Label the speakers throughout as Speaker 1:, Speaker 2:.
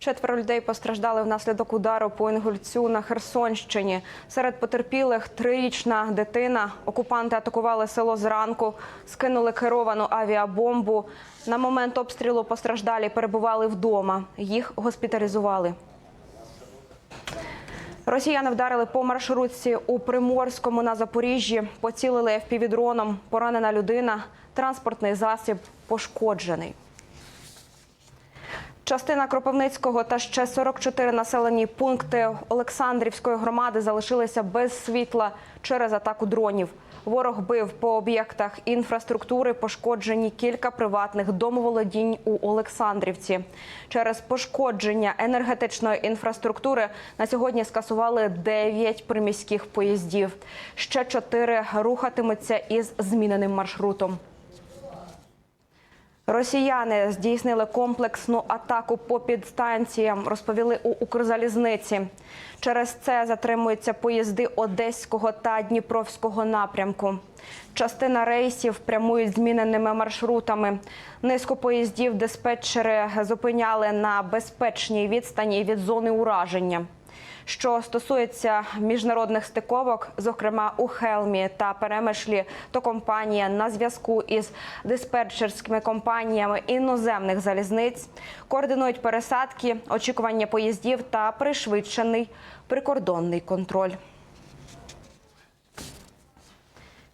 Speaker 1: Четверо людей постраждали внаслідок удару по Інгульцю на Херсонщині. Серед потерпілих трирічна дитина. Окупанти атакували село зранку, скинули керовану авіабомбу. На момент обстрілу постраждалі перебували вдома. Їх госпіталізували. Росіяни вдарили по маршрутці у Приморському на Запоріжжі, поцілили FPV-дроном. Поранена людина, транспортний засіб пошкоджений. Частина Кропивницького та ще 44 населені пункти Олександрівської громади залишилися без світла через атаку дронів. Ворог бив по об'єктах інфраструктури, пошкоджені кілька приватних домоволодінь у Олександрівці. Через пошкодження енергетичної інфраструктури на сьогодні скасували 9 приміських поїздів. Ще 4 рухатимуться із зміненим маршрутом. Росіяни здійснили комплексну атаку по підстанціям, розповіли у Укрзалізниці. Через це затримуються поїзди Одеського та Дніпровського напрямку. Частина рейсів прямують зміненими маршрутами. Низку поїздів диспетчери зупиняли на безпечній відстані від зони ураження. Що стосується міжнародних стиковок, зокрема у Хелмі та Перемишлі, то компанія на зв'язку із диспетчерськими компаніями іноземних залізниць координують пересадки, очікування поїздів та пришвидшений прикордонний контроль.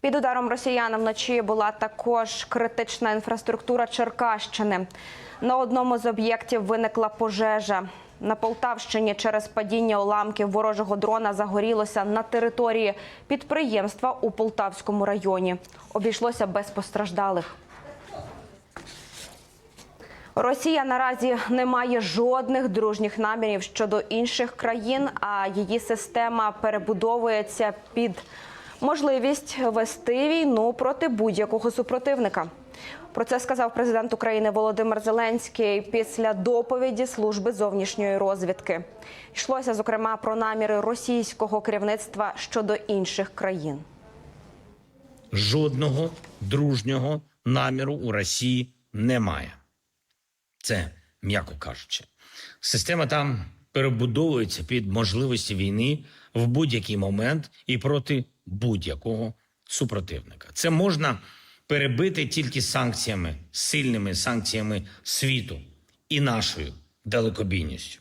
Speaker 1: Під ударом росіян вночі була також критична інфраструктура Черкащини. На одному з об'єктів виникла пожежа. На Полтавщині через падіння уламків ворожого дрона загорілося на території підприємства у Полтавському районі. Обійшлося без постраждалих. Росія наразі не має жодних дружніх намірів щодо інших країн, а її система перебудовується під можливість вести війну проти будь-якого супротивника. Про це сказав президент України Володимир Зеленський після доповіді служби зовнішньої розвідки. Йшлося зокрема про наміри російського керівництва щодо інших країн.
Speaker 2: жодного дружнього наміру у Росії немає. Це м'яко кажучи. Система там перебудовується під можливості війни в будь-який момент і проти будь-якого супротивника. Це можна перебити тільки санкціями, сильними санкціями світу і нашою далекобійністю.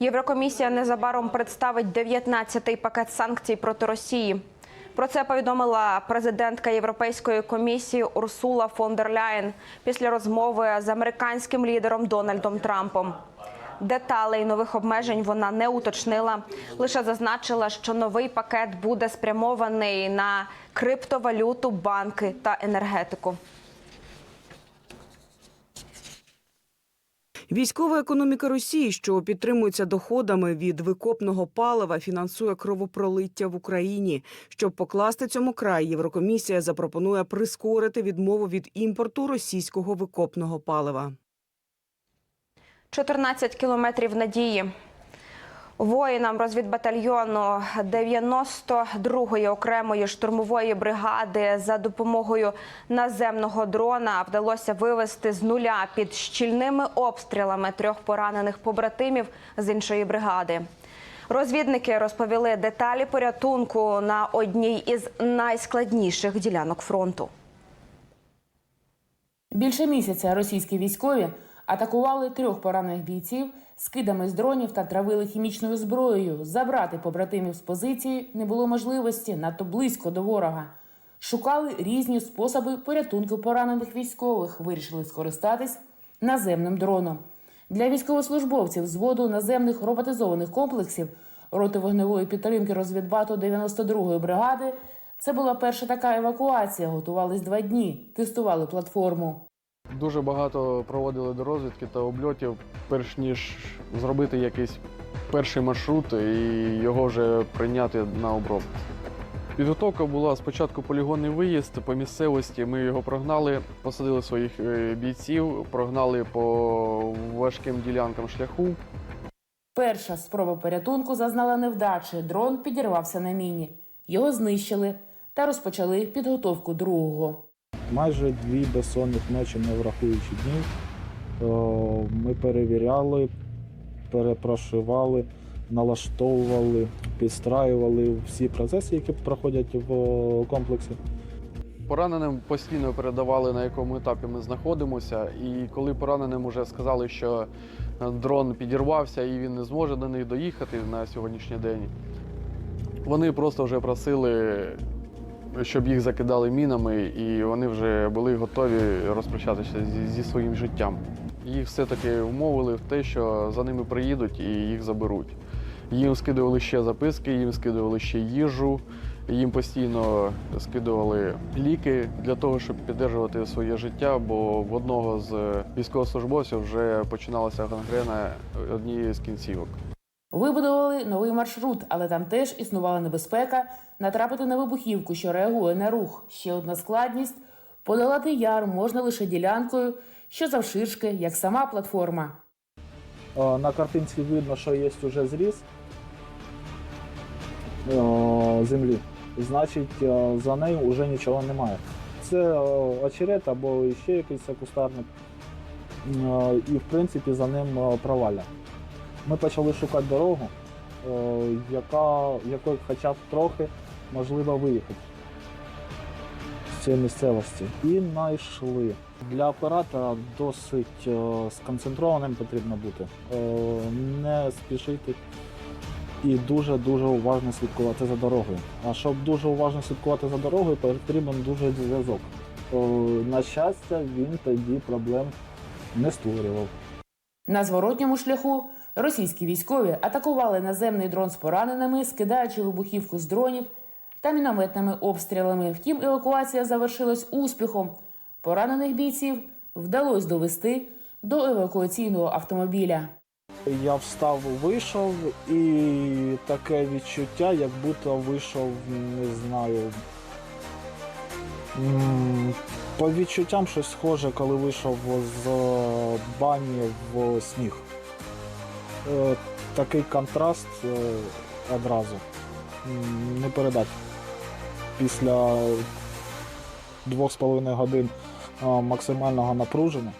Speaker 1: Єврокомісія незабаром представить 19-й пакет санкцій проти Росії. Про це повідомила президентка Європейської комісії Урсула фон дер Ляєн після розмови з американським лідером Дональдом Трампом. Деталей нових обмежень вона не уточнила, лише зазначила, що новий пакет буде спрямований на криптовалюту, банки та енергетику.
Speaker 3: Військова економіка Росії, що підтримується доходами від викопного палива, фінансує кровопролиття в Україні. Щоб покласти цьому край, Єврокомісія запропонує прискорити відмову від імпорту російського викопного палива.
Speaker 1: 14 кілометрів надії. Воїнам розвідбатальйону 92-ї окремої штурмової бригади за допомогою наземного дрона вдалося вивести з нуля під щільними обстрілами трьох поранених побратимів з іншої бригади. Розвідники розповіли деталі порятунку на одній із найскладніших ділянок фронту.
Speaker 4: Більше місяця російські військові атакували трьох поранених бійців скидами з дронів та травили хімічною зброєю. Забрати побратимів з позиції не було можливості надто близько до ворога. Шукали різні способи порятунку поранених військових. Вирішили скористатись наземним дроном. Для військовослужбовців зводу наземних роботизованих комплексів роти вогневої підтримки розвідбату 92-ї бригади. Це була перша така евакуація. Готувались два дні, тестували платформу.
Speaker 5: Дуже багато проводили до розвідки та обльотів, перш ніж зробити якийсь перший маршрут і його вже прийняти на обробку. Підготовка була спочатку полігонний виїзд по місцевості. Ми його прогнали, посадили своїх е, бійців, прогнали по важким ділянкам шляху.
Speaker 4: Перша спроба порятунку зазнала невдачі. Дрон підірвався на міні. Його знищили та розпочали підготовку другого.
Speaker 6: Майже дві безсонних ночі, не врахуючи днів. Ми перевіряли, перепрошивали, налаштовували, підстраювали всі процеси, які проходять в комплексі.
Speaker 5: Пораненим постійно передавали, на якому етапі ми знаходимося. І коли пораненим вже сказали, що е, дрон підірвався і він не зможе до них доїхати на сьогоднішній день, вони просто вже просили, щоб їх закидали мінами, і вони вже були готові розпрощатися зі, своїм життям. Їх все-таки умовили в те, що за ними приїдуть і їх заберуть. Їм скидували ще записки, їм скидували ще їжу. Їм постійно скидували ліки для того, щоб підтримувати своє життя, бо в одного з військовослужбовців вже починалася гангрена однієї з кінцівок.
Speaker 4: Вибудували новий маршрут, але там теж існувала небезпека натрапити на вибухівку, що реагує на рух. Ще одна складність подолати яр можна лише ділянкою, що завширшки, як сама платформа.
Speaker 6: Е, На картинці видно, що є вже зріз е, землі. Значить, е, за нею вже нічого немає. Це очерет або ще якийсь кустарник. І в принципі за ним провалля. Ми почали шукати дорогу, е, яка, якою хоча б трохи можливо виїхати з цієї місцевості. І знайшли. Для оператора досить е, сконцентрованим потрібно бути, е, не спішити і дуже-дуже уважно слідкувати за дорогою. А щоб дуже уважно слідкувати за дорогою, потрібен дуже зв'язок. На щастя, він тоді проблем не створював.
Speaker 4: На зворотньому шляху російські військові атакували наземний дрон з пораненими, скидаючи вибухівку з дронів та мінометними обстрілами. Втім, евакуація завершилась успіхом. Поранених бійців вдалося довести до евакуаційного автомобіля.
Speaker 6: Я встав, вийшов, і таке відчуття, як будто вийшов, не знаю. По відчуттям щось схоже, коли вийшов з бані в сніг. Е, Такий контраст е, одразу. Не передати. Після двох з половиною годин е, максимального напруження.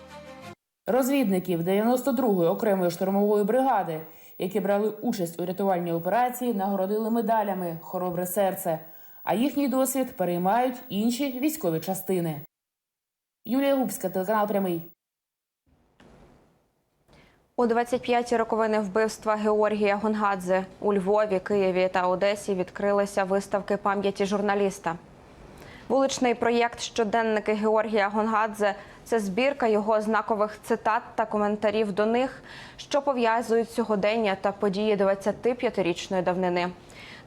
Speaker 4: Розвідників 92-ї окремої штурмової бригади, які брали участь у рятувальній операції, нагородили медалями Хоробре серце, а їхній досвід переймають інші військові частини. Юлія Губська, телеканал Прямий.
Speaker 1: У 25-ті роковини вбивства Георгія Гонгадзе у Львові, Києві та Одесі відкрилися виставки пам'яті журналіста. Вуличний проєкт Щоденники Георгія Гонгадзе це збірка його знакових цитат та коментарів до них, що пов'язують сьогодення та події 25-річної давнини.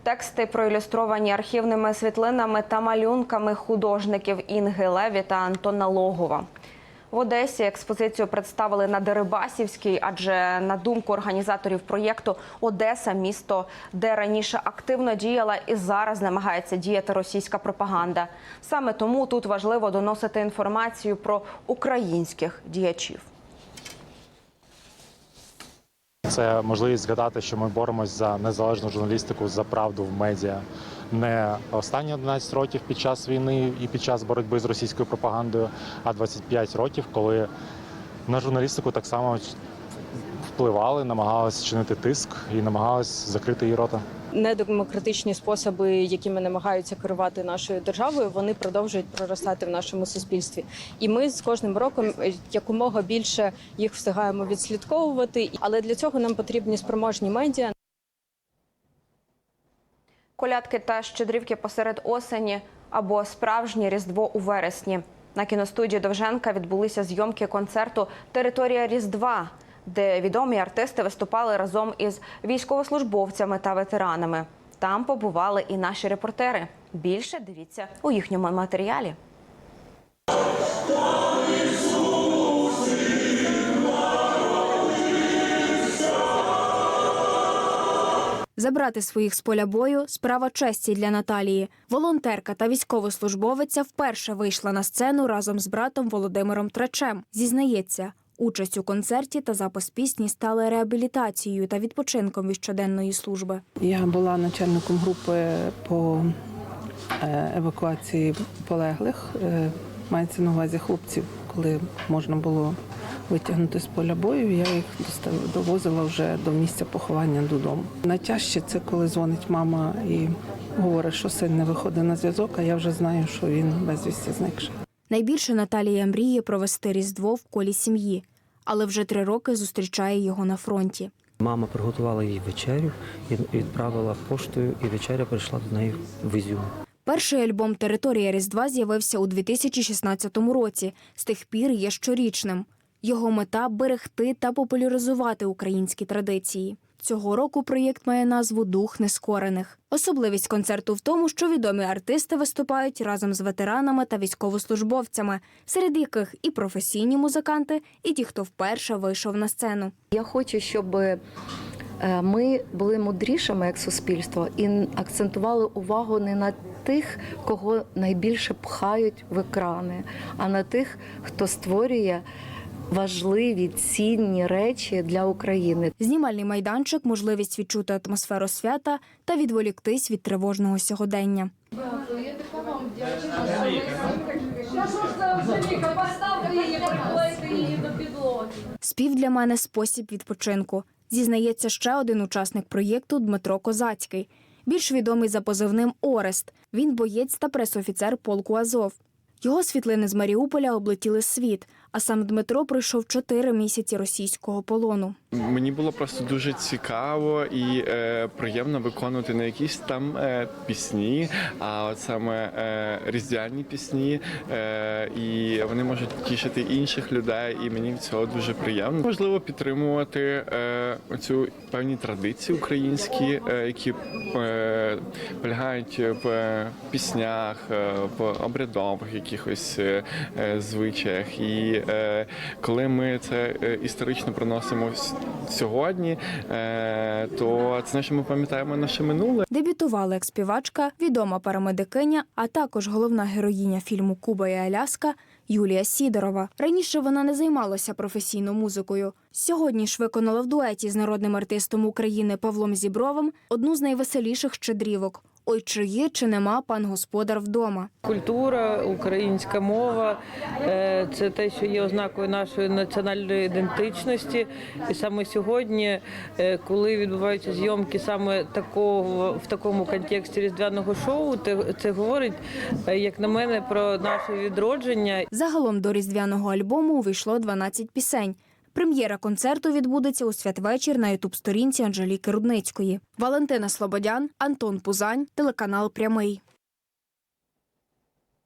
Speaker 1: Тексти проілюстровані архівними світлинами та малюнками художників Інги Леві та Антона Логова. В Одесі експозицію представили на Дерибасівській, адже на думку організаторів проєкту Одеса місто, де раніше активно діяла і зараз намагається діяти російська пропаганда. Саме тому тут важливо доносити інформацію про українських діячів.
Speaker 7: Це можливість згадати, що ми боремось за незалежну журналістику, за правду в медіа. Не останні 11 років під час війни і під час боротьби з російською пропагандою, а 25 років, коли на журналістику так само впливали, намагалися чинити тиск і намагалися закрити її рота.
Speaker 8: недемократичні способи, якими намагаються керувати нашою державою, вони продовжують проростати в нашому суспільстві. І ми з кожним роком е, якомога більше їх встигаємо відслідковувати. Але для цього нам потрібні спроможні медіа.
Speaker 1: Колядки та щедрівки посеред осені або справжнє різдво у вересні. На кіностудії Довженка відбулися зйомки концерту Територія Різдва, де відомі артисти виступали разом із військовослужбовцями та ветеранами. Там побували і наші репортери. Більше дивіться у їхньому матеріалі.
Speaker 9: Забрати своїх з поля бою справа честі для Наталії. Волонтерка та військовослужбовиця вперше вийшла на сцену разом з братом Володимиром Трачем. Зізнається, участь у концерті та запис пісні стали реабілітацією та відпочинком від щоденної служби.
Speaker 10: Я була начальником групи по е, евакуації полеглих. Е, Мається на увазі хлопців, коли можна було витягнути з поля бою. Я їх довозила вже до місця поховання додому. Найтяжче це коли дзвонить мама і говорить, що син не виходить на зв'язок, а я вже знаю, що він безвісті зникший.
Speaker 9: Найбільше Наталія мріє провести Різдво в колі сім'ї, але вже три роки зустрічає його на фронті.
Speaker 11: Мама приготувала їй вечерю і відправила поштою, і вечеря прийшла до неї в Ізюм.
Speaker 9: Перший альбом Територія Різдва з'явився у 2016 році. З тих пір є щорічним. Його мета берегти та популяризувати українські традиції. Цього року проєкт має назву Дух нескорених. Особливість концерту в тому, що відомі артисти виступають разом з ветеранами та військовослужбовцями, серед яких і професійні музиканти, і ті, хто вперше вийшов на сцену.
Speaker 12: Я хочу, щоб е, ми були мудрішими як суспільство і акцентували увагу не на тих, кого найбільше пхають в екрани, а на тих, хто створює важливі цінні речі для України.
Speaker 9: Знімальний майданчик, можливість відчути атмосферу свята та відволіктись від тривожного сьогодення. Спів для мене спосіб відпочинку. Зізнається ще один учасник проєкту Дмитро Козацький, більш відомий за позивним Орест. Він боєць та пресофіцер полку Азов. Його світлини з Маріуполя облетіли світ, а сам Дмитро пройшов чотири місяці російського полону.
Speaker 13: Мені було просто дуже цікаво і е, приємно виконувати не якісь там е, пісні, а от саме е, різдвяні пісні, е, і вони можуть тішити інших людей, і мені цього дуже приємно. Важливо підтримувати е, оцю певні традиції українські, е, які е, полягають в піснях, е, в обрядових якихось е, звичаях. І е, коли ми це е, історично приносимо сьогодні, е, то це значить, ми пам'ятаємо наше минуле.
Speaker 9: Дебютувала як співачка, відома парамедикиня, а також головна героїня фільму Куба і Аляска Юлія Сідорова. Раніше вона не займалася професійно музикою. Сьогодні ж виконала в дуеті з народним артистом України Павлом Зібровим одну з найвеселіших щедрівок. Ой, чи є, чи нема пан господар вдома.
Speaker 14: Культура, українська мова е, це те, що є ознакою нашої національної ідентичності. І саме сьогодні, е, коли відбуваються зйомки саме такого в такому контексті різдвяного шоу, це говорить, е, як на мене, про наше відродження.
Speaker 9: Загалом до різдвяного альбому увійшло 12 пісень. Прем'єра концерту відбудеться у святвечір на ютуб-сторінці Анжеліки Рудницької. Валентина Слободян, Антон Пузань, телеканал Прямий.